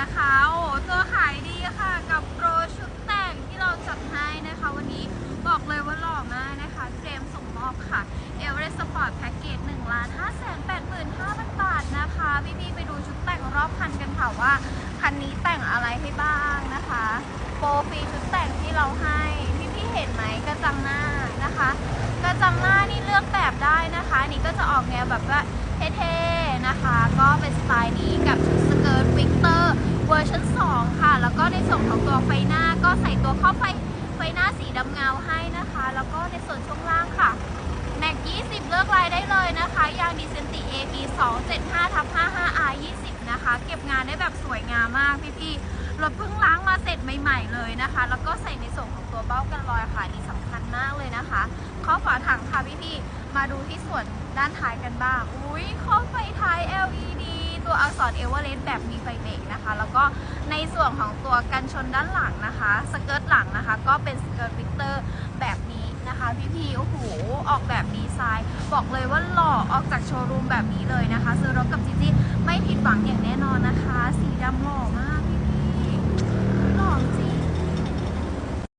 นะคะโอ้ตัวขายดีค่ะ กับโปรชุดแต่งที่เราจัดให้นะคะ วันนี้บอกเลยว่าหล่อมากนะคะเตรียมส่งมอบค่ะเอเวอเรสต์สปอร์ตแพ็กเกจ1 5 5 8 5 0 0 บาทนะคะพี่ๆไปดูชุดแต่งรอบคันกันค่ะว่าคันนี้แต่งอะไรให้บ้างนะคะ โปรฟรีชุดแต่งที่เราให้พี่ๆเห็นไหมกระจังหน้านะคะ กระจังหน้านี่เลือกแบบได้นะคะนี่ก็จะออกแนวแบบว่าเท่ๆนะคะ ก็เป็นสไตล์นี้กับชุด ส่วนของตัวไฟหน้าก็ใส่ตัวข้อไฟไฟหน้าสีดำเงาให้นะคะ แล้วก็ในส่วนช่วงล่างค่ะแม็ก20 เลือกลายได้เลยนะคะ ยางดีเซนติ AP 275ทับ 55 R 20 นะคะ เก็บงานได้แบบสวยงามมากพี่ๆ รถเพิ่งล้างมาเสร็จใหม่ ๆ เลยนะคะ แล้วก็ใส่ในส่วนของตัวเบ้ากันรอยค่ะ นี่สำคัญมากเลยนะคะ ข้อฝาถังค่ะพี่ๆ มาดูที่ส่วนด้านท้ายกันบ้าง อุ้ยข้อไฟท้าย LED ตัวอักษรเอเวอเรสต์แบบมีไฟเบรกนะคะ แล้วก็ในส่วนของตัวกันชนด้านหลังนะคะ สเกิร์ตหลังนะคะ ก็เป็นสเกิร์ตวิกเตอร์แบบนี้นะคะ พี่ๆโอ้โหออกแบบดีไซน์ บอกเลยว่าหล่อออกจากโชว์รูมแบบนี้เลยนะคะ ซื้อรถกับจีจี้